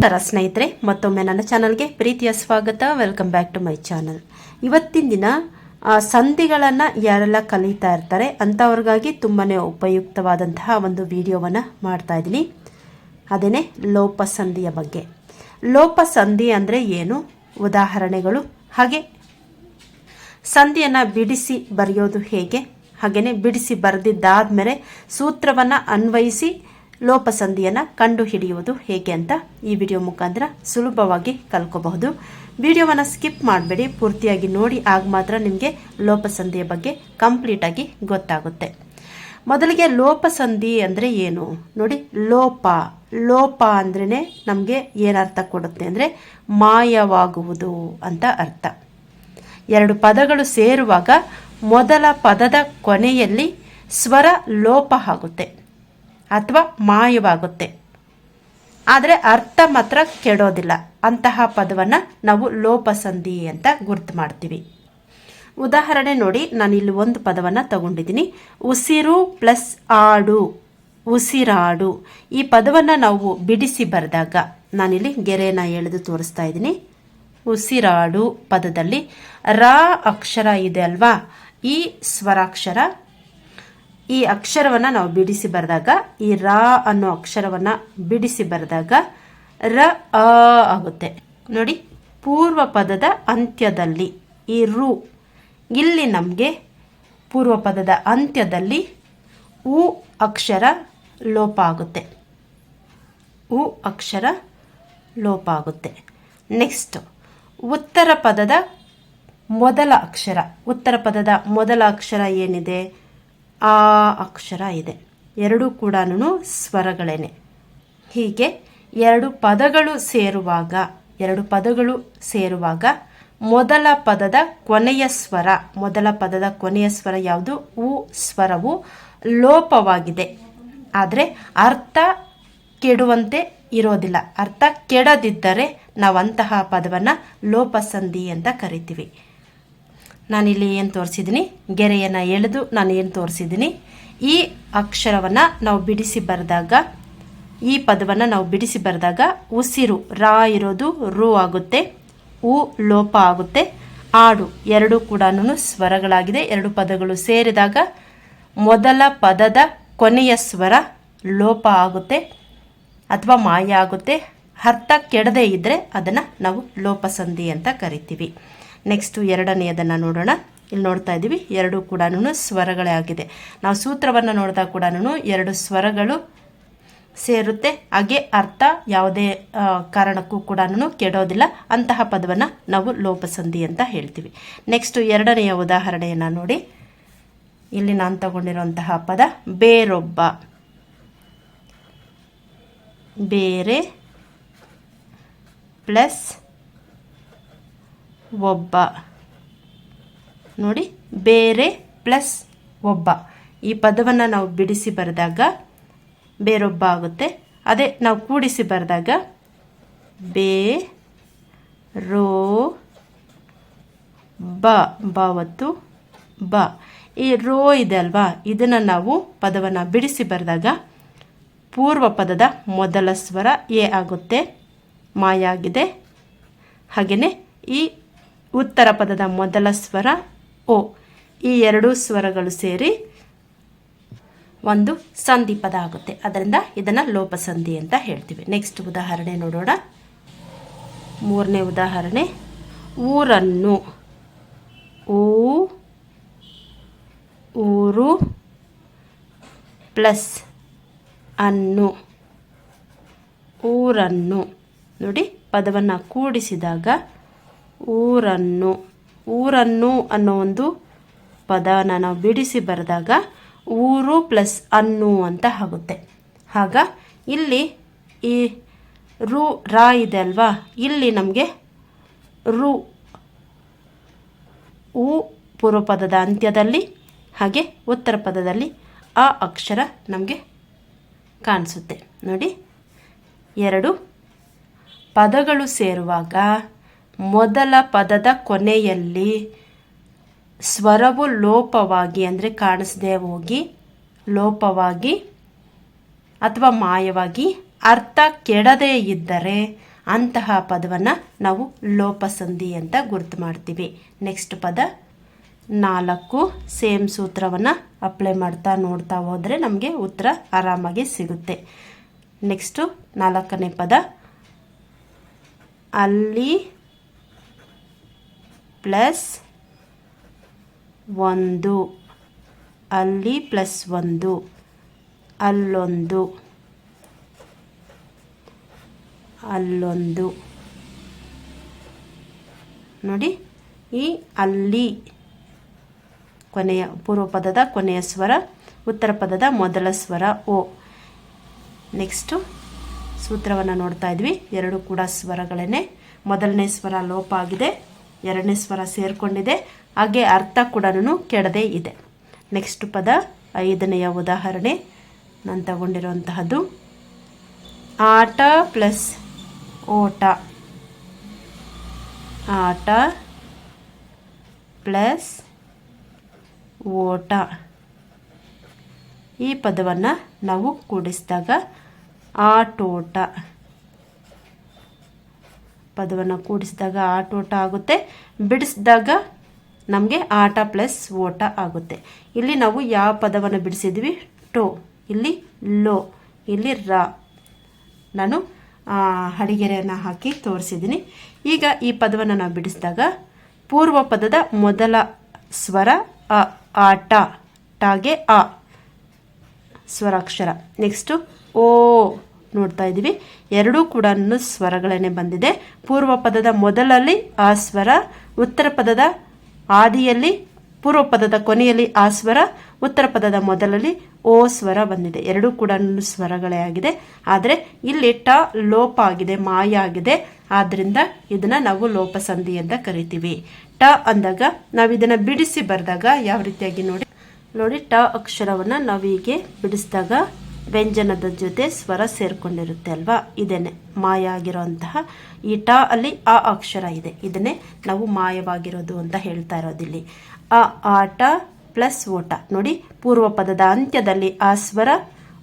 ನಮಸ್ಕಾರ ಸ್ನೇಹಿತರೆ, ಮತ್ತೊಮ್ಮೆ ನನ್ನ ಚಾನಲ್ಗೆ ಪ್ರೀತಿಯ ಸ್ವಾಗತ. Welcome back to my channel ಇವತ್ತಿನ ದಿನ ಸಂಧಿಗಳನ್ನು ಯಾರೆಲ್ಲ ಕಲಿತಾ ಇರ್ತಾರೆ ಅಂಥವ್ರಿಗಾಗಿ ತುಂಬಾ ಉಪಯುಕ್ತವಾದಂತಹ ಒಂದು ವಿಡಿಯೋವನ್ನು ಮಾಡ್ತಾ ಇದ್ದೀನಿ. ಅದೇನೇ, ಲೋಪಸಂಧಿಯ ಬಗ್ಗೆ. ಲೋಪ ಸಂಧಿ ಅಂದರೆ ಏನು? ಉದಾಹರಣೆಗಳು. ಹಾಗೆ, ಸಂಧಿಯನ್ನು ಬಿಡಿಸಿ ಬರೆಯೋದು ಹೇಗೆ? ಹಾಗೆಯೇ ಬಿಡಿಸಿ ಬರೆದಿದ್ದಾದ್ಮೇಲೆ ಸೂತ್ರವನ್ನು ಅನ್ವಯಿಸಿ ಲೋಪಸಂಧಿಯನ್ನು ಕಂಡುಹಿಡಿಯುವುದು ಹೇಗೆ ಅಂತ ಈ ವಿಡಿಯೋ ಮುಖಾಂತರ ಸುಲಭವಾಗಿ ಕಲ್ಕೋಬಹುದು. ವಿಡಿಯೋವನ್ನು ಸ್ಕಿಪ್ ಮಾಡಬೇಡಿ, ಪೂರ್ತಿಯಾಗಿ ನೋಡಿ, ಆಗ ಮಾತ್ರ ನಿಮಗೆ ಲೋಪಸಂಧಿಯ ಬಗ್ಗೆ ಕಂಪ್ಲೀಟಾಗಿ ಗೊತ್ತಾಗುತ್ತೆ. ಮೊದಲಿಗೆ ಲೋಪಸಂಧಿ ಅಂದರೆ ಏನು? ನೋಡಿ, ಲೋಪ. ಲೋಪ ಅಂದ್ರೇ ನಮಗೆ ಏನರ್ಥ ಕೊಡುತ್ತೆ ಅಂದರೆ ಮಾಯವಾಗುವುದು ಅಂತ ಅರ್ಥ. ಎರಡು ಪದಗಳು ಸೇರುವಾಗ ಮೊದಲ ಪದದ ಕೊನೆಯಲ್ಲಿ ಸ್ವರ ಲೋಪ ಆಗುತ್ತೆ. ಅಥವಾ ಮಾಯವಾಗುತ್ತೆ. ಆದರೆ ಅರ್ಥ ಮಾತ್ರ ಕೆಡೋದಿಲ್ಲ. ಅಂತಹ ಪದವನ್ನು ನಾವು ಲೋಪಸಂಧಿ ಅಂತ ಗುರ್ತು ಮಾಡ್ತೀವಿ. ಉದಾಹರಣೆ ನೋಡಿ, ನಾನು ಇಲ್ಲಿ ಒಂದು ಪದವನ್ನು ತಗೊಂಡಿದ್ದೀನಿ. ಉಸಿರು ಪ್ಲಸ್ ಆಡು, ಉಸಿರಾಡು. ಈ ಪದವನ್ನು ನಾವು ಬಿಡಿಸಿ ಬರೆದಾಗ, ನಾನಿಲ್ಲಿ ಗೆರೆನ ಎಳೆದು ತೋರಿಸ್ತಾ ಇದ್ದೀನಿ. ಉಸಿರಾಡು ಪದದಲ್ಲಿ ರ ಅಕ್ಷರ ಇದೆ ಅಲ್ವಾ? ಈ ಸ್ವರಾಕ್ಷರ ಈ ಅಕ್ಷರವನ್ನು ನಾವು ಬಿಡಿಸಿ ಬರೆದಾಗ, ಈ ರ ಅನ್ನೋ ಅಕ್ಷರವನ್ನು ಬಿಡಿಸಿ ಬರೆದಾಗ ರ, ಅ ಆಗುತ್ತೆ. ನೋಡಿ, ಪೂರ್ವ ಪದದ ಅಂತ್ಯದಲ್ಲಿ ಈ ರು, ಇಲ್ಲಿ ನಮಗೆ ಪೂರ್ವ ಪದದ ಅಂತ್ಯದಲ್ಲಿ ಉ ಅಕ್ಷರ ಲೋಪ ಆಗುತ್ತೆ. ಉ ಅಕ್ಷರ ಲೋಪ ಆಗುತ್ತೆ. ನೆಕ್ಸ್ಟ್ ಉತ್ತರ ಪದದ ಮೊದಲ ಅಕ್ಷರ. ಉತ್ತರ ಪದದ ಮೊದಲ ಅಕ್ಷರ ಏನಿದೆ? ಆ ಅಕ್ಷರ ಇದೆ. ಎರಡೂ ಕೂಡ ಸ್ವರಗಳೇನೆ. ಹೀಗೆ ಎರಡು ಪದಗಳು ಸೇರುವಾಗ, ಎರಡು ಪದಗಳು ಸೇರುವಾಗ ಮೊದಲ ಪದದ ಕೊನೆಯ ಸ್ವರ, ಮೊದಲ ಪದದ ಕೊನೆಯ ಸ್ವರ ಯಾವುದು? ಉ ಸ್ವರವು ಲೋಪವಾಗಿದೆ. ಆದರೆ ಅರ್ಥ ಕೆಡುವಂತೆ ಇರೋದಿಲ್ಲ. ಅರ್ಥ ಕೆಡದಿದ್ದರೆ ನಾವು ಅಂತಹ ಪದವನ್ನು ಲೋಪಸಂಧಿ ಅಂತ ಕರಿತೀವಿ. ನಾನಿಲ್ಲಿ ಏನು ತೋರಿಸಿದ್ದೀನಿ ಗೆರೆಯನ್ನು ಎಳೆದು ನಾನು ಏನು ತೋರಿಸಿದ್ದೀನಿ ಈ ಅಕ್ಷರವನ್ನು ನಾವು ಬಿಡಿಸಿ ಬರೆದಾಗ, ಈ ಪದವನ್ನು ನಾವು ಬಿಡಿಸಿ ಬರೆದಾಗ ಉಸಿರು ರಾ ಇರೋದು ರು ಆಗುತ್ತೆ, ಉ ಲೋಪ ಆಗುತ್ತೆ, ಆಡು ಎರಡು ಕೂಡ ಸ್ವರಗಳಾಗಿದೆ. ಎರಡು ಪದಗಳು ಸೇರಿದಾಗ ಮೊದಲ ಪದದ ಕೊನೆಯ ಸ್ವರ ಲೋಪ ಆಗುತ್ತೆ ಅಥವಾ ಮಾಯ ಆಗುತ್ತೆ. ಅರ್ಥ ಕೆಡದೇ ಇದ್ದರೆ ಅದನ್ನು ನಾವು ಲೋಪಸಂಧಿ ಅಂತ ಕರಿತೀವಿ. ನೆಕ್ಸ್ಟು ಎರಡನೆಯದನ್ನು ನೋಡೋಣ. ಇಲ್ಲಿ ನೋಡ್ತಾ ಇದ್ದೀವಿ ಎರಡು ಕೂಡ ಸ್ವರಗಳೇ ಆಗಿದೆ. ನಾವು ಸೂತ್ರವನ್ನು ನೋಡಿದಾಗ ಕೂಡ ಎರಡು ಸ್ವರಗಳು ಸೇರುತ್ತೆ. ಹಾಗೆ ಅರ್ಥ ಯಾವುದೇ ಕಾರಣಕ್ಕೂ ಕೂಡ ಕೆಡೋದಿಲ್ಲ. ಅಂತಹ ಪದವನ್ನು ನಾವು ಲೋಪಸಂಧಿ ಅಂತ ಹೇಳ್ತೀವಿ. ನೆಕ್ಸ್ಟು ಎರಡನೆಯ ಉದಾಹರಣೆಯನ್ನು ನೋಡಿ. ಇಲ್ಲಿ ನಾನು ತಗೊಂಡಿರುವಂತಹ ಪದ, ಬೇರೊಬ್ಬ. ಬೇರೆ ಪ್ಲಸ್ ಒಬ್ಬ. ನೋಡಿ, ಬೇರೆ ಪ್ಲಸ್ ಒಬ್ಬ. ಈ ಪದವನ್ನು ನಾವು ಬಿಡಿಸಿ ಬರೆದಾಗ ಬೇರೊಬ್ಬ ಆಗುತ್ತೆ. ಅದೇ, ನಾವು ಕೂಡಿಸಿ ಬರೆದಾಗ ಬೇ ರೋ ಬ ಬಾವತ್ತು ಬ. ಈ ರೋ ಇದೆ ಅಲ್ವಾ? ಇದನ್ನು ನಾವು ಪದವನ್ನು ಬಿಡಿಸಿ ಬರೆದಾಗ ಪೂರ್ವ ಪದದ ಮೊದಲ ಸ್ವರ ಎ ಆಗುತ್ತೆ, ಮಾಯಾಗಿದೆ. ಹಾಗೆಯೇ ಈ ಉತ್ತರ ಪದದ ಮೊದಲ ಸ್ವರ ಓ. ಈ ಎರಡೂ ಸ್ವರಗಳು ಸೇರಿ ಒಂದು ಸಂಧಿ ಪದ ಆಗುತ್ತೆ. ಅದರಿಂದ ಇದನ್ನು ಲೋಪಸಂಧಿ ಅಂತ ಹೇಳ್ತೀವಿ. ನೆಕ್ಸ್ಟ್ ಉದಾಹರಣೆ ನೋಡೋಣ. ಮೂರನೇ ಉದಾಹರಣೆ. ಊರನ್ನು ಊ, ಊರು ಪ್ಲಸ್ ಅನ್ನು ಊರನ್ನು ನೋಡಿ ಪದವನ್ನು ಕೂಡಿಸಿದಾಗ ಊರನ್ನು ಊರನ್ನು ಅನ್ನೋ ಒಂದು ಪದನ ನಾವು ಬಿಡಿಸಿ ಬರೆದಾಗ ಊರು ಪ್ಲಸ್ ಅನ್ನು ಅಂತ ಆಗುತ್ತೆ. ಆಗ ಇಲ್ಲಿ ಈ ರು, ರಾ ಇದೆ ಅಲ್ವಾ? ಇಲ್ಲಿ ನಮಗೆ ರು ಉ ಪೂರ್ವ ಪದದ ಅಂತ್ಯದಲ್ಲಿ, ಹಾಗೆ ಉತ್ತರ ಪದದಲ್ಲಿ ಆ ಅಕ್ಷರ ನಮಗೆ ಕಾಣಿಸುತ್ತೆ. ನೋಡಿ, ಎರಡು ಪದಗಳು ಸೇರುವಾಗ ಮೊದಲ ಪದದ ಕೊನೆಯಲ್ಲಿ ಸ್ವರವು ಲೋಪವಾಗಿ ಅಂದರೆ ಕಾಣಿಸದೆ ಹೋಗಿ ಲೋಪವಾಗಿ ಅಥವಾ ಮಾಯವಾಗಿ ಅರ್ಥ ಕೆಡದೇ ಇದ್ದರೆ ಅಂತಹ ಪದವನ್ನು ನಾವು ಲೋಪಸಂಧಿ ಅಂತ ಗುರುತು ಮಾಡ್ತೀವಿ. ನೆಕ್ಸ್ಟ್ ಪದ, ನಾಲ್ಕು ಸೇಮ್ ಸೂತ್ರವನ್ನು ಅಪ್ಲೈ ಮಾಡ್ತಾ ನೋಡ್ತಾ ಹೋದರೆ ನಮಗೆ ಉತ್ತರ ಆರಾಮಾಗಿ ಸಿಗುತ್ತೆ. ನೆಕ್ಸ್ಟು ನಾಲ್ಕನೇ ಪದ, ಅಲ್ಲಿ ಪ್ಲಸ್ ಒಂದು. ಅಲ್ಲಿ ಪ್ಲಸ್ ಒಂದು. ಅಲ್ಲೊಂದು. ಅಲ್ಲೊಂದು. ನೋಡಿ, ಈ ಅಲ್ಲಿ ಕೊನೆಯ ಪೂರ್ವ ಪದದ ಕೊನೆಯ ಸ್ವರ, ಉತ್ತರ ಪದದ ಮೊದಲ ಸ್ವರ ಓ. ನೆಕ್ಸ್ಟು ಸೂತ್ರವನ್ನು ನೋಡ್ತಾ ಇದ್ವಿ. ಎರಡು ಕೂಡ ಸ್ವರಗಳೇ ಮೊದಲನೇ ಸ್ವರ ಲೋಪ ಆಗಿದೆ. ಎರಡನೇ ಸ್ವರ ಸೇರಿಕೊಂಡಿದೆ. ಹಾಗೆ ಅರ್ಥ ಕೂಡ ಕೆಡದೇ ಇದೆ. ನೆಕ್ಸ್ಟ್ ಪದ ಐದನೆಯ ಉದಾಹರಣೆ. ನಾನು ತಗೊಂಡಿರುವಂತಹದ್ದು. ಆಟ ಪ್ಲಸ್ ಓಟ. ಆಟ ಪ್ಲಸ್ ಓಟ. ಈ ಪದವನ್ನು ನಾವು ಕೂಡಿಸಿದಾಗ ಆಟೋಟ. ಪದವನ್ನು ಕೂಡಿಸಿದಾಗ ಆಟೋಟ ಆಗುತ್ತೆ. ಬಿಡಿಸಿದಾಗ ನಮಗೆ ಆಟ ಪ್ಲಸ್ ಓಟ ಆಗುತ್ತೆ. ಇಲ್ಲಿ ನಾವು ಯಾವ ಪದವನ್ನು ಬಿಡಿಸಿದ್ವಿ? ಟೋ. ಇಲ್ಲಿ ಲೋ. ಇಲ್ಲಿ ರ. ನಾನು ಹಡಿಗೆರೆಯನ್ನು ಹಾಕಿ ತೋರಿಸಿದ್ದೀನಿ. ಈಗ ಈ ಪದವನ್ನು ನಾವು ಬಿಡಿಸಿದಾಗ ಪೂರ್ವ ಪದದ ಮೊದಲ ಸ್ವರ, ಅ ಆಟ ಟಾಗೆ ಆ ಸ್ವರಾಕ್ಷರ. ನೆಕ್ಸ್ಟು ಓ. ನೋಡ್ತಾ ಇದ್ದೀವಿ. ಎರಡೂ ಕೂಡ ಸ್ವರಗಳನ್ನೇ ಬಂದಿದೆ. ಪೂರ್ವ ಪದದ ಮೊದಲಲ್ಲಿ ಆ ಸ್ವರ ಉತ್ತರ ಪದದ ಆದಿಯಲ್ಲಿ, ಪೂರ್ವ ಪದದ ಕೊನೆಯಲ್ಲಿ ಆ ಸ್ವರ ಉತ್ತರ ಪದದ ಮೊದಲಲ್ಲಿ ಓ ಸ್ವರ ಬಂದಿದೆ. ಎರಡೂ ಕೂಡ ಸ್ವರಗಳೇ ಆಗಿದೆ. ಆದರೆ ಇಲ್ಲಿ ಟ ಲೋಪ ಆಗಿದೆ, ಮಾಯ ಆಗಿದೆ. ಆದ್ದರಿಂದ ಇದನ್ನು ನಾವು ಲೋಪಸಂಧಿ ಅಂತ ಕರಿತೀವಿ. ಟ ಅಂದಾಗ ನಾವು ಇದನ್ನು ಬಿಡಿಸಿ ಬರೆದಾಗ ಯಾವ ರೀತಿಯಾಗಿ ನೋಡಿ. ನೋಡಿ, ಟ ಅಕ್ಷರವನ್ನು ನಾವು ಹೀಗೆ ಬಿಡಿಸಿದಾಗ ವ್ಯಂಜನದ ಜೊತೆ ಸ್ವರ ಸೇರ್ಕೊಂಡಿರುತ್ತೆ ಅಲ್ವಾ? ಇದನ್ನೇ ಮಾಯ ಆಗಿರೋಂತಹ ಈ ಟ ಅಲ್ಲಿ ಆ ಅಕ್ಷರ ಇದೆ. ಇದನ್ನೇ ನಾವು ಮಾಯವಾಗಿರೋದು ಅಂತ ಹೇಳ್ತಾ ಇರೋದಿಲ್ಲಿ. ಆ ಆಟ ಪ್ಲಸ್ ಓಟ ನೋಡಿ, ಪೂರ್ವ ಪದದ ಅಂತ್ಯದಲ್ಲಿ ಆ ಸ್ವರ,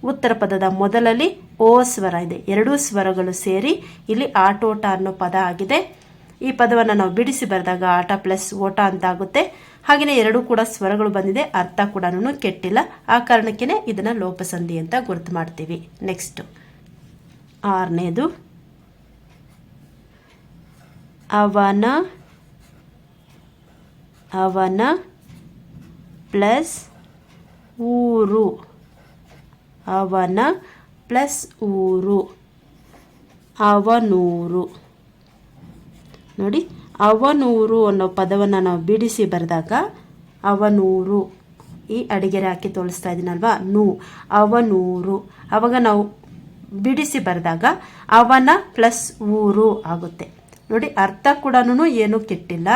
ಉತ್ತರ ಪದದ ಮೊದಲಲ್ಲಿ ಓ ಸ್ವರ ಇದೆ. ಎರಡೂ ಸ್ವರಗಳು ಸೇರಿ ಇಲ್ಲಿ ಆಟೋಟ ಅನ್ನೋ ಪದ ಆಗಿದೆ. ಈ ಪದವನ್ನು ನಾವು ಬಿಡಿಸಿ ಬರೆದಾಗ ಆಟ ಪ್ಲಸ್ ಓಟ ಅಂತ ಆಗುತ್ತೆ ಹಾಗೆಯೇ ಎರಡೂ ಕೂಡ ಸ್ವರಗಳು ಬಂದಿದೆ, ಅರ್ಥ ಕೂಡ ಕೆಟ್ಟಿಲ್ಲ. ಆ ಕಾರಣಕ್ಕೇ ಇದನ್ನು ಲೋಪಸಂಧಿ ಅಂತ ಗುರುತು ಮಾಡ್ತೀವಿ. ನೆಕ್ಸ್ಟ್ ಆರನೇದು. ಅವನ ಅವನ ಪ್ಲಸ್ ಊರು. ಅವನ ಪ್ಲಸ್ ಊರು. ಅವನೂರು. ನೋಡಿ ಅವನೂರು ಅನ್ನೋ ಪದವನ್ನು ನಾವು ಬಿಡಿಸಿ ಬರೆದಾಗ, ಅವನೂರು. ಈ ಅಡಿಗೆರೆ ಹಾಕಿ ತೋರಿಸ್ತಾ ಇದ್ದೀನಲ್ವಾ ನೂ. ಅವನೂರು. ಅವಾಗ ನಾವು ಬಿಡಿಸಿ ಬರೆದಾಗ, ಅವನ ಪ್ಲಸ್ ಊರು ಆಗುತ್ತೆ. ನೋಡಿ, ಅರ್ಥ ಕೂಡ ಏನೂ ಕೆಟ್ಟಿಲ್ಲ.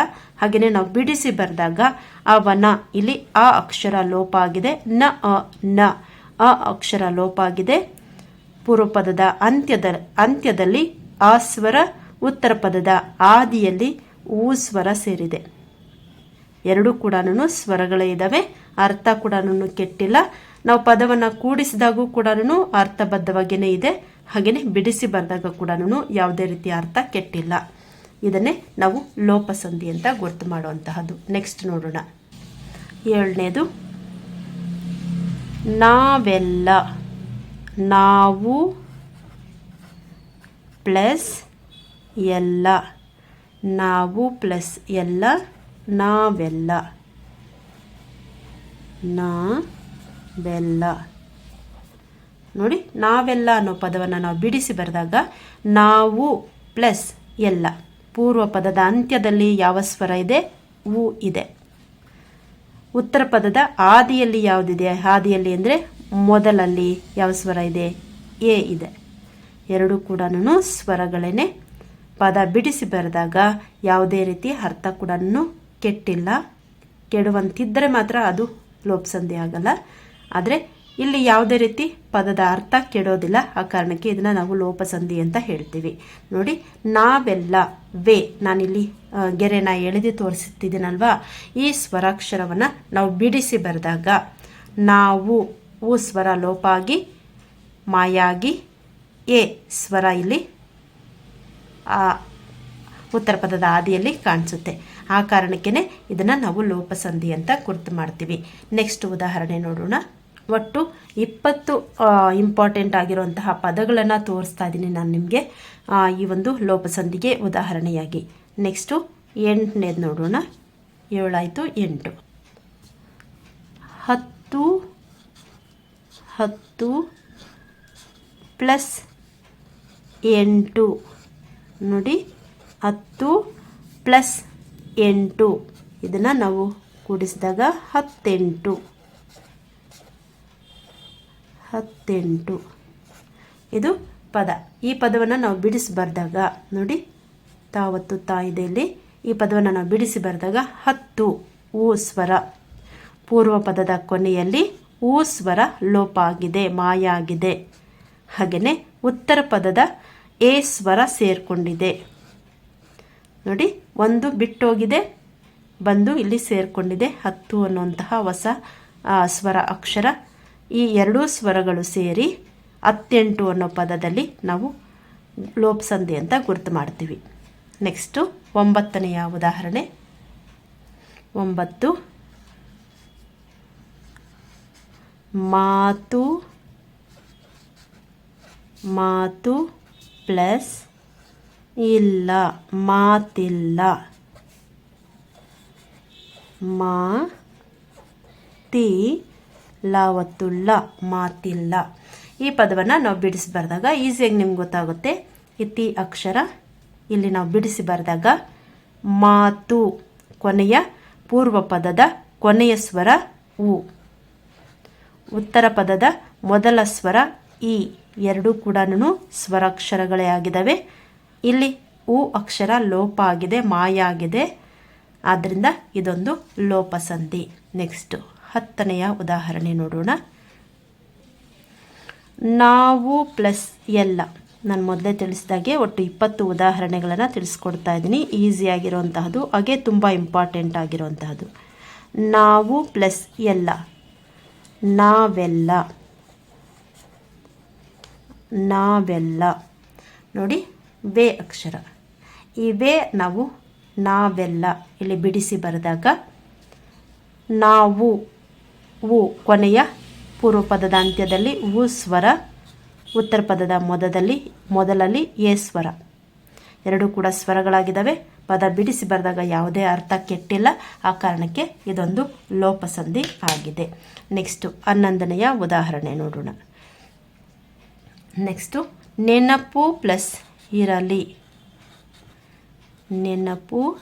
ಹಾಗೆಯೇ ನಾವು ಬಿಡಿಸಿ ಬರೆದಾಗ, ಅವನ, ಇಲ್ಲಿ ಆ ಅಕ್ಷರ ಲೋಪ ಆಗಿದೆ. ನ, ಅ ನ. ಅ ಅಕ್ಷರ ಲೋಪ ಆಗಿದೆ. ಪೂರ್ವ ಪದದ ಅಂತ್ಯದ, ಅಂತ್ಯದಲ್ಲಿ ಆ ಸ್ವರ ಉತ್ತರ ಪದದ ಆದಿಯಲ್ಲಿ ಊ, ಸ್ವರ ಸೇರಿದೆ. ಎರಡೂ ಕೂಡ ಸ್ವರಗಳೇ ಇದ್ದಾವೆ ಅರ್ಥ ಕೂಡ ಕೆಟ್ಟಿಲ್ಲ. ನಾವು ಪದವನ್ನು ಕೂಡಿಸಿದಾಗೂ ಕೂಡ ಅರ್ಥಬದ್ಧವಾಗಿಯೇ ಇದೆ. ಹಾಗೆಯೇ ಬಿಡಿಸಿ ಬರೆದಾಗ ಕೂಡ ಯಾವುದೇ ರೀತಿಯ ಅರ್ಥ ಕೆಟ್ಟಿಲ್ಲ. ಇದನ್ನೇ ನಾವು ಲೋಪಸಂಧಿ ಅಂತ ಗೊತ್ತು ಮಾಡುವಂತಹದ್ದು. ನೆಕ್ಸ್ಟ್ ನೋಡೋಣ. ಏಳನೇದು. ನಾವೆಲ್ಲ, ನಾವು ಪ್ಲಸ್ ಎಲ್ಲ. ನಾವು ಪ್ಲಸ್ ಎಲ್ಲ ನಾವೆಲ್ಲ. ನಾವೆಲ್ಲ. ನೋಡಿ, ನಾವೆಲ್ಲ ಅನ್ನೋ ಪದವನ್ನು ನಾವು ಬಿಡಿಸಿ ಬರೆದಾಗ ನಾವು ಪ್ಲಸ್ ಎಲ್ಲ. ಪೂರ್ವ ಪದದ ಅಂತ್ಯದಲ್ಲಿ ಯಾವ ಸ್ವರ ಇದೆ? ಉ ಇದೆ. ಉತ್ತರ ಪದದ ಆದಿಯಲ್ಲಿ ಯಾವುದಿದೆ? ಆದಿಯಲ್ಲಿ ಅಂದರೆ ಮೊದಲಲ್ಲಿ ಯಾವ ಸ್ವರ ಇದೆ? ಎ ಇದೆ. ಎರಡೂ ಕೂಡ ಸ್ವರಗಳೇ ಪದ ಬಿಡಿಸಿ ಬರೆದಾಗ ಯಾವುದೇ ರೀತಿ ಅರ್ಥ ಕೂಡ ಕೆಟ್ಟಿಲ್ಲ. ಕೆಡುವಂತಿದ್ದರೆ ಮಾತ್ರ ಅದು ಲೋಪಸಂಧಿ ಆಗಲ್ಲ. ಆದರೆ ಇಲ್ಲಿ ಯಾವುದೇ ರೀತಿ ಪದದ ಅರ್ಥ ಕೆಡೋದಿಲ್ಲ. ಆ ಕಾರಣಕ್ಕೆ ಇದನ್ನು ನಾವು ಲೋಪಸಂಧಿ ಅಂತ ಹೇಳ್ತೀವಿ. ನೋಡಿ, ನಾವೆಲ್ಲ ವೇ, ನಾನಿಲ್ಲಿ ಗೆರೆನ ಎಳೆದು ತೋರಿಸುತ್ತಿದ್ದೀನಲ್ವಾ? ಈ ಸ್ವರಾಕ್ಷರವನ್ನು ನಾವು ಬಿಡಿಸಿ ಬರೆದಾಗ ನಾವು ಊ ಸ್ವರ ಲೋಪ ಆಗಿ ಮಾಯಾಗಿ, ಎ, ಸ್ವರ ಇಲ್ಲಿ ಉತ್ತರ ಪದದ ಆದಿಯಲ್ಲಿ ಕಾಣಿಸುತ್ತೆ. ಆ ಕಾರಣಕ್ಕೇ ಇದನ್ನು ನಾವು ಲೋಪಸಂಧಿ ಅಂತ ಗುರ್ತು ಮಾಡ್ತೀವಿ. ನೆಕ್ಸ್ಟ್ ಉದಾಹರಣೆ ನೋಡೋಣ. ಒಟ್ಟು ಇಪ್ಪತ್ತು ಇಂಪಾರ್ಟೆಂಟ್ ಆಗಿರುವಂತಹ ಪದಗಳನ್ನು ತೋರಿಸ್ತಾ ಇದ್ದೀನಿ ನಾನು ನಿಮಗೆ. ಈ ಒಂದು ಲೋಪಸಂಧಿಗೆ ಉದಾಹರಣೆಯಾಗಿ. ನೆಕ್ಸ್ಟು ಎಂಟನೇದು ನೋಡೋಣ. ಏಳಾಯಿತು, ಎಂಟು. ಹತ್ತು ಹತ್ತು ಪ್ಲಸ್ ಎಂಟು. ನೋಡಿ, ಹತ್ತು ಪ್ಲಸ್ ಎಂಟು. ಇದನ್ನು ನಾವು ಕೂಡಿಸಿದಾಗ ಹತ್ತೆಂಟು. ಹತ್ತೆಂಟು. ಇದು ಪದ. ಈ ಪದವನ್ನು ನಾವು ಬಿಡಿಸಿ ಬರೆದಾಗ, ನೋಡಿ, ತಾವತ್ತು ತಾಯಿದೆಯಲ್ಲಿ ಈ ಪದವನ್ನು ನಾವು ಬಿಡಿಸಿ ಬರೆದಾಗ ಹತ್ತು. ಊ ಸ್ವರ. ಪೂರ್ವ ಪದದ ಕೊನೆಯಲ್ಲಿ ಊ ಸ್ವರ ಲೋಪ ಆಗಿದೆ, ಮಾಯ ಆಗಿದೆ. ಹಾಗೆಯೇ ಉತ್ತರ ಪದದ ಎ ಸ್ವರ ಸೇರಿಕೊಂಡಿದೆ. ನೋಡಿ, ಒಂದು ಬಿಟ್ಟೋಗಿದೆ, ಬಂದು ಇಲ್ಲಿ ಸೇರಿಕೊಂಡಿದೆ. ಹತ್ತು ಅನ್ನುವಂತಹ ಹೊಸ ಸ್ವರ ಅಕ್ಷರ. ಈ ಎರಡೂ ಸ್ವರಗಳು ಸೇರಿ ಹತ್ತೆಂಟು ಅನ್ನೋ ಪದದಲ್ಲಿ ನಾವು ಲೋಪಸಂಧಿ ಅಂತ ಗುರುತು ಮಾಡ್ತೀವಿ. ನೆಕ್ಸ್ಟು ಒಂಬತ್ತನೆಯ ಉದಾಹರಣೆ. ಒಂಬತ್ತು. ಮಾತು ಮಾತು. ಪ್ಲಸ್ ಇಲ್ಲ, ಮಾತಿಲ್ಲ. ಮಾ ತಿ ಲಾವತ್ತುಳ್ಳ ಮಾತಿಲ್ಲ. ಈ ಪದವನ್ನು ನಾವು ಬಿಡಿಸಿ ಬರೆದಾಗ ಈಸಿಯಾಗಿ ನಿಮ್ಗೆ ಗೊತ್ತಾಗುತ್ತೆ. ಇತಿ ಅಕ್ಷರ. ಇಲ್ಲಿ ನಾವು ಬಿಡಿಸಿ ಬರೆದಾಗ ಮಾತು, ಕೊನೆಯ ಪೂರ್ವ ಪದದ ಕೊನೆಯ ಸ್ವರ ಉ. ಉತ್ತರ ಪದದ ಮೊದಲ ಸ್ವರ ಇ. ಎರಡೂ ಕೂಡ ಸ್ವರಾಕ್ಷರಗಳೇ ಆಗಿದ್ದಾವೆ. ಇಲ್ಲಿ ಉ ಅಕ್ಷರ ಲೋಪ ಆಗಿದೆ, ಮಾಯ ಆಗಿದೆ. ಆದ್ದರಿಂದ ಇದೊಂದು ಲೋಪಸಂಧಿ ನೆಕ್ಸ್ಟು ಹತ್ತನೆಯ ಉದಾಹರಣೆ ನೋಡೋಣ. ನಾವು ಪ್ಲಸ್ ಎಲ್ಲ. ನಾನು ಮೊದಲೇ ತಿಳಿಸಿದಾಗೆ ಒಟ್ಟು ಇಪ್ಪತ್ತು ಉದಾಹರಣೆಗಳನ್ನು ತಿಳಿಸ್ಕೊಡ್ತಾ ಇದ್ದೀನಿ. ಈಸಿಯಾಗಿರುವಂತಹದ್ದು ಹಾಗೆ ತುಂಬ ಇಂಪಾರ್ಟೆಂಟ್ ಆಗಿರುವಂತಹದ್ದು. ನಾವು ಪ್ಲಸ್ ಎಲ್ಲ. ನಾವೆಲ್ಲ. ನಾವೆಲ್ಲ. ನೋಡಿ, ವೇ ಅಕ್ಷರ. ಈ ಬೇ ನಾವು ನಾವೆಲ್ಲ. ಇಲ್ಲಿ ಬಿಡಿಸಿ ಬರೆದಾಗ, ನಾವು ಉ ಕೊನೆಯ ಪೂರ್ವ ಪದದ ಅಂತ್ಯದಲ್ಲಿ ಉ ಸ್ವರ, ಉತ್ತರ ಪದದ ಮೊದಲಲ್ಲಿ ಮೊದಲಲ್ಲಿ ಎ ಸ್ವರ. ಎರಡೂ ಕೂಡ ಸ್ವರಗಳಾಗಿದ್ದಾವೆ. ಪದ ಬಿಡಿಸಿ ಬರೆದಾಗ ಯಾವುದೇ ಅರ್ಥ ಕೆಟ್ಟಿಲ್ಲ. ಆ ಕಾರಣಕ್ಕೆ ಇದೊಂದು ಲೋಪಸಂಧಿ ಆಗಿದೆ. ನೆಕ್ಸ್ಟು, ಹನ್ನೊಂದನೆಯ ಉದಾಹರಣೆ ನೋಡೋಣ. ನೆಕ್ಸ್ಟು ನೆನಪು ಪ್ಲಸ್ ಇರಲಿ. ನೆನಪು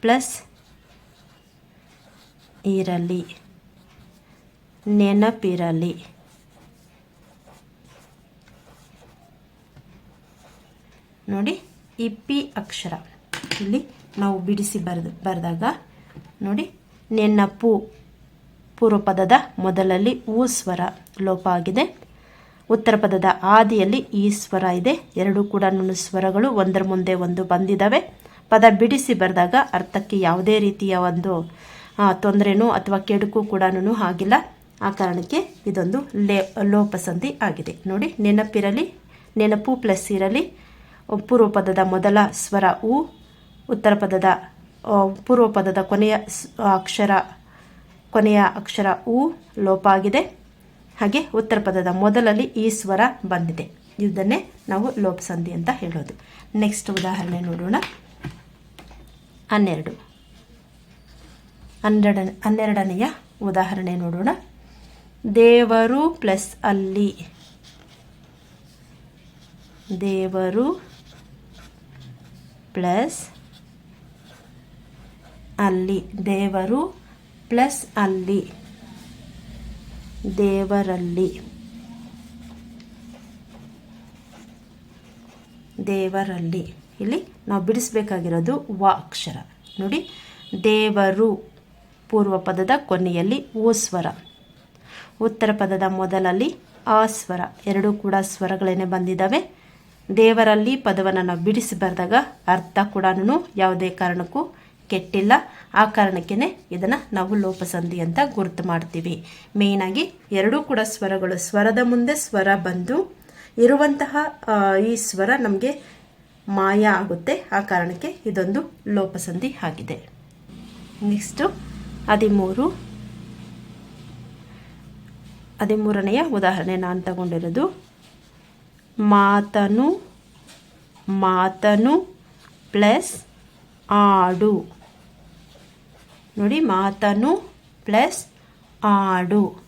ಪ್ಲಸ್ ಇರಲಿ. ನೆನಪಿರಲಿ. ನೋಡಿ ಈ ಪಿ ಅಕ್ಷರ. ಇಲ್ಲಿ ನಾವು ಬಿಡಿಸಿ ಬರೆದು, ಬರೆದಾಗ, ನೋಡಿ, ನೆನಪು ಪೂರ್ವಪದದ ಮೊದಲಲ್ಲಿ ಊ ಸ್ವರ ಲೋಪ ಆಗಿದೆ. ಉತ್ತರ ಪದದ ಆದಿಯಲ್ಲಿ ಈ ಸ್ವರ ಇದೆ. ಎರಡೂ ಕೂಡ ಸ್ವರಗಳು ಒಂದರ ಮುಂದೆ ಒಂದು ಬಂದಿದ್ದಾವೆ ಪದ ಬಿಡಿಸಿ ಬರೆದಾಗ ಅರ್ಥಕ್ಕೆ ಯಾವುದೇ ರೀತಿಯ ಒಂದು ತೊಂದರೆನೂ ಅಥವಾ ಕೆಡುಕು ಕೂಡ ಆಗಿಲ್ಲ. ಆ ಕಾರಣಕ್ಕೆ ಇದೊಂದು ಲೇ ಲೋಪಸಂಧಿ ಆಗಿದೆ. ನೋಡಿ, ನೆನಪಿರಲಿ, ನೆನಪು ಪ್ಲಸ್ ಇರಲಿ. ಪೂರ್ವ ಪದದ ಮೊದಲ ಸ್ವರ ಉ, ಉತ್ತರ ಪದದ ಪೂರ್ವ ಪದದ ಕೊನೆಯ ಅಕ್ಷರ ಕೊನೆಯ ಅಕ್ಷರ ಉ, ಲೋಪ ಆಗಿದೆ. ಹಾಗೆ ಉತ್ತರ ಪದದ ಮೊದಲಲ್ಲಿ ಈ ಬಂದಿದೆ. ಇದನ್ನೇ ನಾವು ಲೋಪಸಂಧಿ ಅಂತ ಹೇಳೋದು. ನೆಕ್ಸ್ಟ್ ಉದಾಹರಣೆ ನೋಡೋಣ. ಹನ್ನೆರಡು. ಹನ್ನೆರಡ ಹನ್ನೆರಡನೆಯ ಉದಾಹರಣೆ ನೋಡೋಣ. ದೇವರು ಪ್ಲಸ್ ಅಲ್ಲಿ. ದೇವರು ಪ್ಲಸ್ ಅಲ್ಲಿ. ದೇವರು ಪ್ಲಸ್ ಅಲ್ಲಿ. ದೇವರಲ್ಲಿ. ದೇವರಲ್ಲಿ. ಇಲ್ಲಿ ನಾವು ಬಿಡಿಸ್ಬೇಕಾಗಿರೋದು ವ ಅಕ್ಷರ. ನೋಡಿ, ದೇವರು ಪೂರ್ವ ಪದದ ಕೊನೆಯಲ್ಲಿ ಓ ಸ್ವರ. ಉತ್ತರ ಪದದ ಮೊದಲಲ್ಲಿ ಆ ಸ್ವರ. ಎರಡೂ ಕೂಡ ಸ್ವರಗಳೇನೆ ಬಂದಿದ್ದಾವೆ. ದೇವರಲ್ಲಿ ಪದವನ್ನು ನಾವು ಬಿಡಿಸಿ ಬರೆದಾಗ ಅರ್ಥ ಕೂಡ ಯಾವುದೇ ಕಾರಣಕ್ಕೂ ಕೆಟ್ಟಿಲ್ಲ. ಆ ಕಾರಣಕ್ಕೇ ಇದನ್ನು ನಾವು ಲೋಪಸಂಧಿ ಅಂತ ಗುರುತು ಮಾಡ್ತೀವಿ. ಮೇಯ್ನಾಗಿ ಎರಡೂ ಕೂಡ ಸ್ವರಗಳು ಸ್ವರದ ಮುಂದೆ ಸ್ವರ ಬಂದು ಇರುವಂತಹ ಈ ಸ್ವರ ನಮಗೆ ಮಾಯ ಆಗುತ್ತೆ. ಆ ಕಾರಣಕ್ಕೆ ಇದೊಂದು ಲೋಪಸಂಧಿ ಆಗಿದೆ. ನೆಕ್ಸ್ಟು ಹದಿಮೂರು. ಹದಿಮೂರನೆಯ ಉದಾಹರಣೆ ನಾನು ತಗೊಂಡಿರೋದು. ಮಾತನು ಮಾತನು ಪ್ಲಸ್ ಆಡು. ನೋಡಿ, ಮಾತನು ಪ್ಲಸ್ ಆಡು.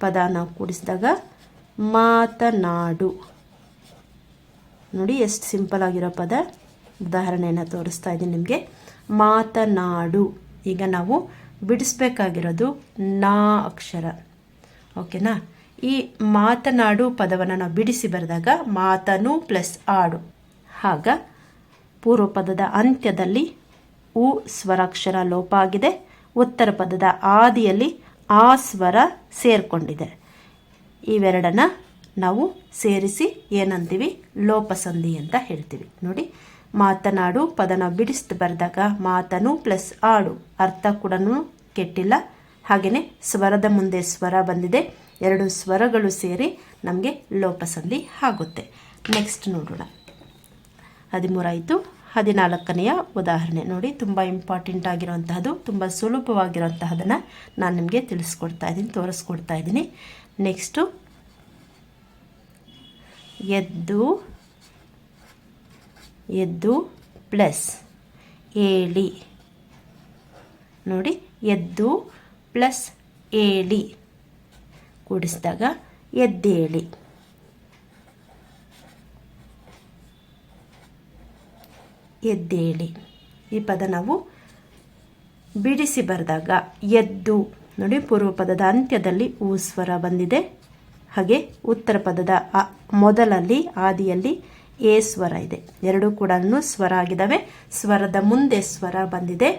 ಪದ ನಾವು ಕೂಡಿಸಿದಾಗ ಮಾತನಾಡು. ನೋಡಿ, ಎಷ್ಟು ಸಿಂಪಲ್ ಆಗಿರೋ ಪದ. ಉದಾಹರಣೆಯನ್ನು ತೋರಿಸ್ತಾ ಇದ್ದೀನಿ ನಿಮಗೆ. ಮಾತನಾಡು. ಈಗ ನಾವು ಬಿಡಿಸ್ಬೇಕಾಗಿರೋದು ನಾ ಅಕ್ಷರ. ಓಕೆನಾ? ಈ ಮಾತನಾಡು ಪದವನ್ನು ನಾವು ಬಿಡಿಸಿ ಬರೆದಾಗ ಮಾತನು ಪ್ಲಸ್ ಆಡು. ಆಗ ಪೂರ್ವ ಪದದ ಅಂತ್ಯದಲ್ಲಿ ಉ ಸ್ವರಾಕ್ಷರ ಲೋಪ ಆಗಿದೆ. ಉತ್ತರ ಪದದ ಆದಿಯಲ್ಲಿ ಆ ಸ್ವರ ಸೇರಿಕೊಂಡಿದೆ. ಇವೆರಡನ್ನು ನಾವು ಸೇರಿಸಿ ಏನಂತೀವಿ? ಲೋಪಸಂಧಿ ಅಂತ ಹೇಳ್ತೀವಿ. ನೋಡಿ, ಮಾತನಾಡು ಪದನ ಬಿಡಿಸ್ತು ಬರೆದಾಗ ಮಾತನು ಪ್ಲಸ್ ಆಡು. ಅರ್ಥ ಕೂಡ ಕೆಟ್ಟಿಲ್ಲ. ಹಾಗೆಯೇ ಸ್ವರದ ಮುಂದೆ ಸ್ವರ ಬಂದಿದೆ. ಎರಡು ಸ್ವರಗಳು ಸೇರಿ ನಮಗೆ ಲೋಪಸಂಧಿ ಆಗುತ್ತೆ. ನೆಕ್ಸ್ಟ್ ನೋಡೋಣ. ಹದಿಮೂರಾಯಿತು. ಹದಿನಾಲ್ಕನೆಯ ಉದಾಹರಣೆ ನೋಡಿ. ತುಂಬ ಇಂಪಾರ್ಟೆಂಟ್ ಆಗಿರುವಂತಹದ್ದು, ತುಂಬ ಸುಲಭವಾಗಿರುವಂತಹದನ್ನು ನಾನು ನಿಮಗೆ ತಿಳಿಸ್ಕೊಡ್ತಾ ಇದ್ದೀನಿ, ತೋರಿಸ್ಕೊಡ್ತಾ ಇದ್ದೀನಿ. ನೆಕ್ಸ್ಟು ಎದ್ದು ಎದ್ದು ಪ್ಲಸ್ ಏಳಿ. ನೋಡಿ, ಎದ್ದು ಪ್ಲಸ್ ಏಳಿ. ಕೂಡಿಸಿದಾಗ ಎದ್ದೇಳಿ. ಎದ್ದೇಳಿ. ಈ ಪದ ನಾವು ಬಿಡಿಸಿ ಬರೆದಾಗ ಎದ್ದು. ನೋಡಿ ಪೂರ್ವ ಪದದ ಅಂತ್ಯದಲ್ಲಿ ಊ ಸ್ವರ ಬಂದಿದೆ. ಹಾಗೆ ಉತ್ತರ ಪದದ ಮೊದಲಲ್ಲಿ, ಆದಿಯಲ್ಲಿ ಎ ಸ್ವರ ಇದೆ. ಎರಡೂ ಕೂಡ ಸ್ವರ ಆಗಿದ್ದಾವೆ. ಸ್ವರದ ಮುಂದೆ ಸ್ವರ ಬಂದಿದೆ.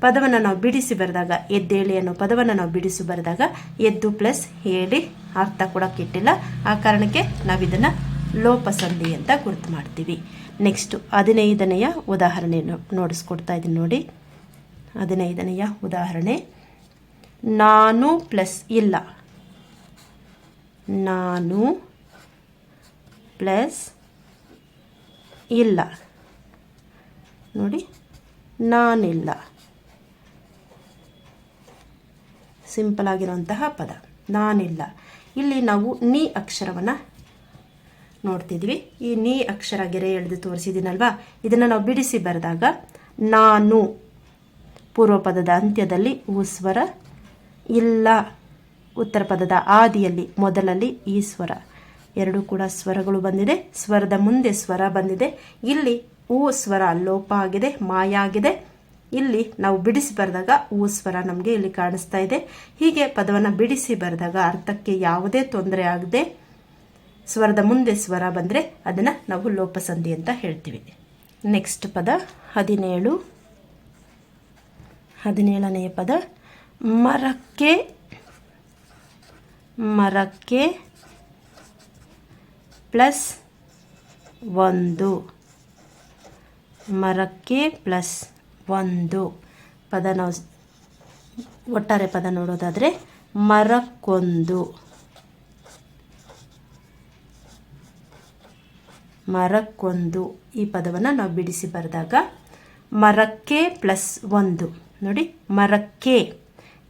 ಪದವನ್ನು ನಾವು ಬಿಡಿಸಿ ಬರೆದಾಗ ಎದ್ದೇಳಿ ಅನ್ನೋ ಪದವನ್ನು ನಾವು ಬಿಡಿಸಿ ಬರೆದಾಗ ಎದ್ದು ಪ್ಲಸ್ ಹೇಳಿ ಅರ್ಥ ಕೂಡ ಕೆಟ್ಟಿಲ್ಲ. ಆ ಕಾರಣಕ್ಕೆ ನಾವಿದನ್ನು ಲೋಪಸಂಧಿ ಅಂತ ಗುರುತು ಮಾಡ್ತೀವಿ. ನೆಕ್ಸ್ಟು ಹದಿನೈದನೆಯ ಉದಾಹರಣೆ ನೋ- ನೋಡಿಸ್ಕೊಡ್ತಾ ಇದ್ದೀನಿ ನೋಡಿ. ಹದಿನೈದನೆಯ ಉದಾಹರಣೆ. ನಾನು ಪ್ಲಸ್ ಇಲ್ಲ. ನಾನು ಪ್ಲಸ್ ಇಲ್ಲ. ನೋಡಿ, ನಾನಿಲ್ಲ. ಸಿಂಪಲ್ ಆಗಿರುವಂತಹ ಪದ. ನಾನಿಲ್ಲ. ಇಲ್ಲಿ ನಾವು ನೀ ಅಕ್ಷರವನ್ನು ನೋಡ್ತಿದ್ವಿ. ಈ ನೀ ಅಕ್ಷರ ಗೆರೆ ಎಳೆದು ತೋರಿಸಿದ್ದೀನಲ್ವಾ ಇದನ್ನು ನಾವು ಬಿಡಿಸಿ ಬರೆದಾಗ, ನಾನು ಪೂರ್ವ ಪದದ ಅಂತ್ಯದಲ್ಲಿ ಸ್ವರ ಇಲ್ಲ ಉತ್ತರ ಪದದ ಆದಿಯಲ್ಲಿ ಮೊದಲಲ್ಲಿ ಈ ಸ್ವರ ಎರಡೂ ಕೂಡ ಸ್ವರಗಳು ಬಂದಿದೆ. ಸ್ವರದ ಮುಂದೆ ಸ್ವರ ಬಂದಿದೆ. ಇಲ್ಲಿ ಊ ಸ್ವರ ಲೋಪ ಆಗಿದೆ, ಮಾಯ ಆಗಿದೆ. ಇಲ್ಲಿ ನಾವು ಬಿಡಿಸಿ ಬರೆದಾಗ ಊ ಸ್ವರ ನಮಗೆ ಇಲ್ಲಿ ಕಾಣಿಸ್ತಾ ಇದೆ. ಹೀಗೆ ಪದವನ್ನು ಬಿಡಿಸಿ ಬರೆದಾಗ ಅರ್ಥಕ್ಕೆ ಯಾವುದೇ ತೊಂದರೆ ಆಗದೆ ಸ್ವರದ ಮುಂದೆ ಸ್ವರ ಬಂದರೆ ಅದನ್ನು ನಾವು ಲೋಪಸಂಧಿ ಅಂತ ಹೇಳ್ತೀವಿ. ನೆಕ್ಸ್ಟ್ ಪದ ಹದಿನೇಳು. ಹದಿನೇಳನೆಯ ಪದ ಮರಕ್ಕೆ ಮರಕ್ಕೆ ಪ್ಲಸ್ ಒಂದು. ಮರಕ್ಕೆ ಪ್ಲಸ್ ಒಂದು. ಪದ ನಾವು ಒಟ್ಟಾರೆ ಪದ ನೋಡೋದಾದರೆ ಮರಕ್ಕೊಂದು. ಮರಕ್ಕೊಂದು. ಈ ಪದವನ್ನು ನಾವು ಬಿಡಿಸಿ ಬರೆದಾಗ ಮರಕ್ಕೆ ಪ್ಲಸ್ ಒಂದು. ನೋಡಿ, ಮರಕ್ಕೆ.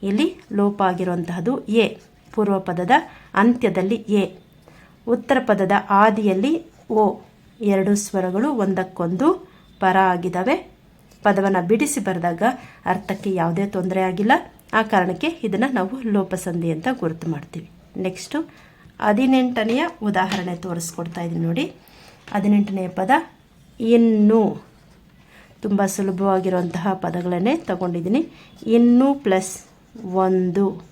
ಇಲ್ಲಿ ಲೋಪ ಆಗಿರುವಂತಹದ್ದು ಎ. ಪೂರ್ವ ಪದದ ಅಂತ್ಯದಲ್ಲಿ ಎ. ಉತ್ತರ ಪದದ ಆದಿಯಲ್ಲಿ ಓ. ಎರಡು ಸ್ವರಗಳು ಒಂದಕ್ಕೊಂದು ಪರ ಆಗಿದ್ದಾವೆ ಪದವನ್ನು ಬಿಡಿಸಿ ಬರೆದಾಗ ಅರ್ಥಕ್ಕೆ ಯಾವುದೇ ತೊಂದರೆ ಆಗಿಲ್ಲ. ಆ ಕಾರಣಕ್ಕೆ ಇದನ್ನು ನಾವು ಲೋಪಸಂಧಿ ಅಂತ ಗುರುತು ಮಾಡ್ತೀವಿ. ನೆಕ್ಸ್ಟು ಹದಿನೆಂಟನೆಯ ಉದಾಹರಣೆ ತೋರಿಸ್ಕೊಡ್ತಾ ಇದ್ದೀನಿ ನೋಡಿ. ಹದಿನೆಂಟನೆಯ ಪದ ಇನ್ನು. ತುಂಬ ಸುಲಭವಾಗಿರುವಂತಹ ಪದಗಳನ್ನೇ ತಗೊಂಡಿದ್ದೀನಿ. ಇನ್ನು ಪ್ಲಸ್ ಒಂದು.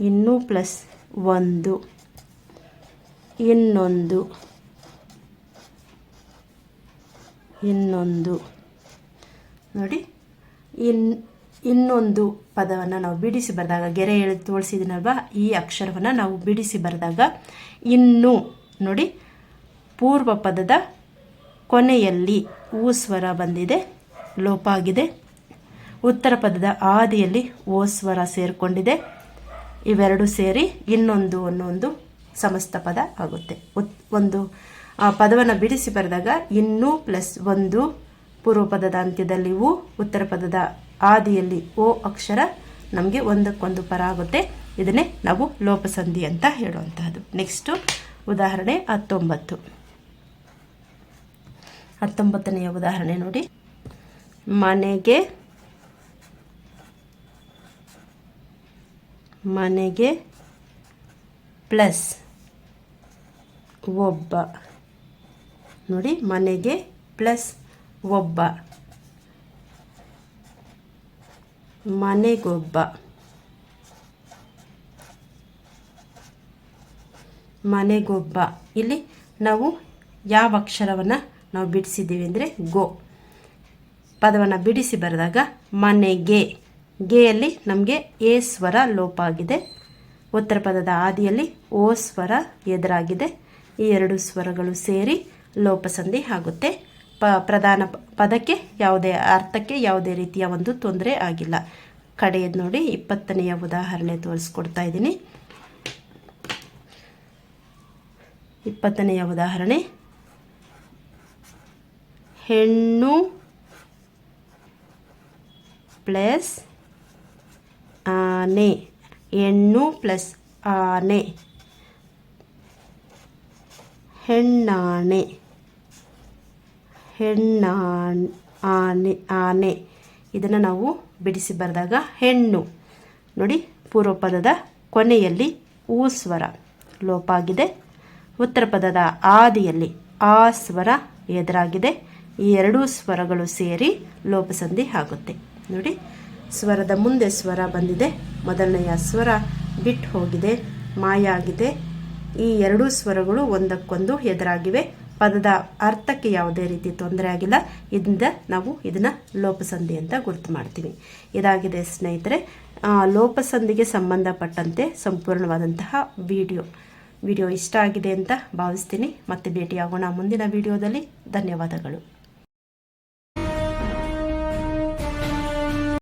ಇನ್ನು ಪ್ಲಸ್ ಒಂದು. ಇನ್ನೊಂದು. ಇನ್ನೊಂದು. ನೋಡಿ, ಇನ್, ಇನ್ನೊಂದು ಪದವನ್ನು ನಾವು ಬಿಡಿಸಿ ಬರೆದಾಗ, ಗೆರೆ ಎಳೆದು ತೋರಿಸಿದ್ದೀನಲ್ವಾ ಈ ಅಕ್ಷರವನ್ನು ನಾವು ಬಿಡಿಸಿ ಬರೆದಾಗ, ಇನ್ನು. ನೋಡಿ ಪೂರ್ವ ಪದದ ಕೊನೆಯಲ್ಲಿ ಊ ಸ್ವರ ಬಂದಿದೆ, ಲೋಪ ಆಗಿದೆ. ಉತ್ತರ ಪದದ ಆದಿಯಲ್ಲಿ ಓ ಸ್ವರ ಸೇರಿಕೊಂಡಿದೆ. ಇವೆರಡು ಸೇರಿ ಇನ್ನೊಂದು ಅನ್ನೊಂದು ಸಮಸ್ತ ಪದ ಆಗುತ್ತೆ. ಉತ್, ಒಂದು ಪದವನ್ನು ಬಿಡಿಸಿ ಬರೆದಾಗ ಇನ್ನೂ ಪ್ಲಸ್ ಒಂದು ಪೂರ್ವ ಪದದ ಅಂತ್ಯದಲ್ಲಿ ಉ ಉತ್ತರ ಪದದ ಆದಿಯಲ್ಲಿ ಓ ಅಕ್ಷರ ನಮಗೆ ಒಂದಕ್ಕೊಂದು ಪರ ಆಗುತ್ತೆ. ಇದನ್ನೇ ನಾವು ಲೋಪಸಂಧಿ ಅಂತ ಹೇಳುವಂತಹದ್ದು. ನೆಕ್ಸ್ಟು ಉದಾಹರಣೆ ಹತ್ತೊಂಬತ್ತು. ಹತ್ತೊಂಬತ್ತನೆಯ ಉದಾಹರಣೆ ನೋಡಿ. ಮನೆಗೆ ಮನೆಗೆ ಪ್ಲಸ್ ಒಬ್ಬ. ನೋಡಿ, ಮನೆಗೆ ಪ್ಲಸ್ ಒಬ್ಬ. ಮನೆಗೊಬ್ಬ. ಮನೆಗೊಬ್ಬ. ಇಲ್ಲಿ ನಾವು ಯಾವ ಅಕ್ಷರವನ್ನು ನಾವು ಬಿಡಿಸಿದ್ದೀವಿ ಅಂದರೆ ಗೋ. ಪದವನ್ನು ಬಿಡಿಸಿ ಬರೆದಾಗ ಮನೆಗೆ ಗೆಯಲ್ಲಿ ನಮಗೆ ಎ ಸ್ವರ ಲೋಪ ಆಗಿದೆ. ಉತ್ತರ ಪದದ ಆದಿಯಲ್ಲಿ ಓ ಸ್ವರ ಎದುರಾಗಿದೆ. ಈ ಎರಡು ಸ್ವರಗಳು ಸೇರಿ ಲೋಪಸಂಧಿ ಆಗುತ್ತೆ. ಪ ಪ್ರಧಾನ ಪದಕ್ಕೆ ಯಾವುದೇ ಅರ್ಥಕ್ಕೆ ಯಾವುದೇ ರೀತಿಯ ಒಂದು ತೊಂದರೆ ಆಗಿಲ್ಲ. ಕಡೆಯದು ನೋಡಿ ಇಪ್ಪತ್ತನೆಯ ಉದಾಹರಣೆ ತೋರಿಸ್ಕೊಡ್ತಾ ಇದ್ದೀನಿ. ಇಪ್ಪತ್ತನೆಯ ಉದಾಹರಣೆ. ಹೆಣ್ಣು ಪ್ಲಸ್ ಆನೆ, ಹೆಣ್ಣು ಪ್ಲಸ್ ಆನೆ, ಹೆಣ್ಣಾಣೆ, ಹೆಣ್ಣಾಣ್, ಆನೆ ಆನೆ. ಇದನ್ನು ನಾವು ಬಿಡಿಸಿ ಬರೆದಾಗ ಹೆಣ್ಣು. ನೋಡಿ ಪೂರ್ವ ಪದದ ಕೊನೆಯಲ್ಲಿ ಊ ಸ್ವರ. ಲೋಪ ಆಗಿದೆ. ಉತ್ತರ ಪದದ ಆದಿಯಲ್ಲಿ ಆ ಸ್ವರ ಎದುರಾಗಿದೆ. ಈ ಎರಡೂ ಸ್ವರಗಳು ಸೇರಿ ಲೋಪಸಂಧಿ ಆಗುತ್ತೆ. ನೋಡಿ, ಸ್ವರದ ಮುಂದೆ ಸ್ವರ ಬಂದಿದೆ, ಮೊದಲನೆಯ ಸ್ವರ ಬಿಟ್ಟು ಹೋಗಿದೆ ಮಾಯ ಆಗಿದೆ ಈ ಎರಡೂ ಸ್ವರಗಳು ಒಂದಕ್ಕೊಂದು ಎದುರಾಗಿವೆ. ಪದದ ಅರ್ಥಕ್ಕೆ ಯಾವುದೇ ರೀತಿ ತೊಂದರೆ ಆಗಿಲ್ಲ. ಇದರಿಂದ ನಾವು ಇದನ್ನು ಲೋಪಸಂಧಿ ಅಂತ ಗುರುತು ಮಾಡ್ತೀವಿ. ಇದಾಗಿದೆ ಸ್ನೇಹಿತರೆ ಲೋಪಸಂಧಿಗೆ ಸಂಬಂಧಪಟ್ಟಂತೆ ಸಂಪೂರ್ಣವಾದಂತಹ ವಿಡಿಯೋ. ವಿಡಿಯೋ ಇಷ್ಟ ಆಗಿದೆ ಅಂತ ಭಾವಿಸ್ತೀನಿ. ಮತ್ತೆ ಭೇಟಿಯಾಗೋಣ ಮುಂದಿನ ವಿಡಿಯೋದಲ್ಲಿ. ಧನ್ಯವಾದಗಳು.